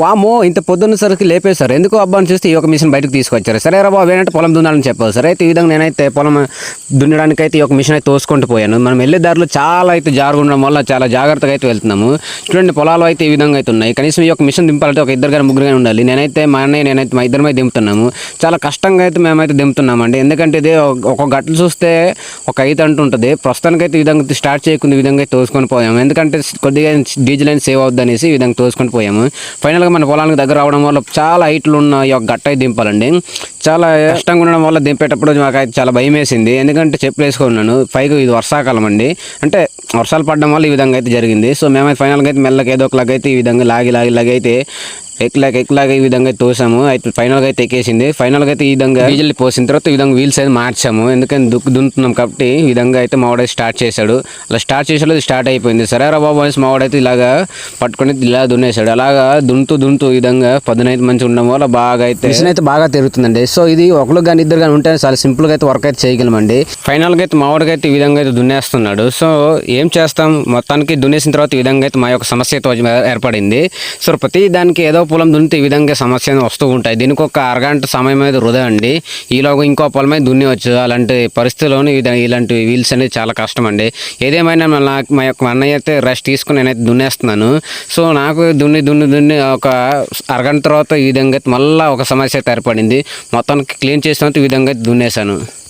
వామో ఇంత పొద్దున్న సరికి లేపేశారు. ఎందుకు అబ్బా అని చూస్తే ఈ ఒక మిషన్ బయటకు తీసుకొచ్చారు. సరే రా బాబు ఏంటంటే పొలం దున్నాలని చెప్పారు సరే అయితే ఈ విధంగా నేనైతే పొలం దున్నడానికి అయితే ఈ ఒక మిషన్ అయితే తోసుకుంటూ పోయాను. మనం వెళ్ళే దారిలో చాలా అయితే జారుగుండడం వల్ల చాలా జాగ్రత్తగా అయితే వెళ్తున్నాము. చూడండి పొలాలు అయితే ఈ విధంగా అయితే ఉన్నాయి. కనీసం ఈ యొక్క మిషన్ దింపాలంటే ఒక ఇద్దరు గారు ముగ్గురు కానీ ఉండాలి. నేనైతే మా అన్నయ్య నేనైతే మా ఇద్దరమే దింపుతున్నాము. చాలా కష్టంగా అయితే మేమైతే దింపుతున్నామండి. ఎందుకంటే ఇది ఒక- గట్లు చూస్తే ఒక ఐదు అంటుంటుంది ప్రస్తుతానికైతే ఈ విధంగా స్టార్ట్ చేయకుండా ఈ విధంగా తోసుకొని పోయాము. ఎందుకంటే కొద్దిగా డీజిల్ అయిన సేవ్ అవుద్ది అనేసి ఈ విధంగా తోసుకొని పోయాము. ఫైనల్ ఫైనల్గా మన పొలానికి దగ్గర రావడం వల్ల చాలా హైట్లు ఉన్న ఈ యొక్క గట్ట దింపాలండి. చాలా కష్టంగా ఉండడం వల్ల దింపేటప్పుడు మాకైతే చాలా భయం వేసింది ఎందుకంటే చెప్పులు వేసుకున్నాను పైగా ఇది వర్షాకాలం అండి. అంటే వర్షాలు పడడం వల్ల ఈ విధంగా అయితే జరిగింది. సో మేమైతే ఫైనల్గా అయితే మెల్లగా ఏదో ఒకలాగైతే అయితే ఈ విధంగా లాగి లాగి లాగైతే అయితే ఎక్లాగా ఎక్లాగా ఈ విధంగా అయితే తోసాము. అయితే ఫైనల్గా అయితే ఎక్కేసింది. ఫైనల్గా అయితే ఈ విధంగా డీజిల్ పోసిన తర్వాత ఈ విధంగా వీల్స్ అయితే మార్చాము. ఎందుకని దుక్కు దున్నుతున్నాం కాబట్టి ఈ విధంగా అయితే మావాడైతే స్టార్ట్ చేశాడు. అలా స్టార్ట్ చేసేది స్టార్ట్ అయిపోయింది. సరే రా బాబు అనేసి మావాడైతే ఇలాగా పట్టుకొని ఇలా దున్నేశాడు. అలాగా దున్నుతూ దున్నుతూ ఈ విధంగా పదునైతే మంచిగా ఉండడం వల్ల బాగా అయితే మిషన్ అయితే బాగా తిరుగుతుందండి. సో ఇది ఒకరు కానీ ఇద్దరు కానీ ఉంటే చాలా సింపుల్గా అయితే వర్క్ అయితే చేయగలమండి. ఫైనల్గా అయితే మావాడికి అయితే ఈ విధంగా అయితే దున్నేస్తున్నాడు. సో ఏం చేస్తాం? మొత్తానికి దున్నేసిన తర్వాత ఈ విధంగా అయితే మా యొక్క సమస్య అయితే ఏర్పడింది. సో ప్రతి దానికి ఏదో పొలం దున్నితే ఈ విధంగా సమస్యలు వస్తూ ఉంటాయి. దీనికి ఒక అరగంట సమయం అయితే వృధా అండి. ఈలోగా ఇంకో పొలం మీద దున్నివచ్చు. అలాంటి పరిస్థితుల్లోనూ ఇలాంటి వీల్స్ అనేది చాలా కష్టం అండి. ఏదేమైనా నాకు మా యొక్క అన్నయ్య అయితే రెస్ట్ తీసుకుని నేనైతే దున్నేస్తున్నాను. సో నాకు దున్ని దున్ని దున్ని ఒక అరగంట తర్వాత ఈ విధంగా అయితే మళ్ళీ ఒక సమస్య ఏర్పడింది. మొత్తానికి క్లీన్ చేసిన తర్వాత ఈ విధంగా అయితే దున్నేశాను.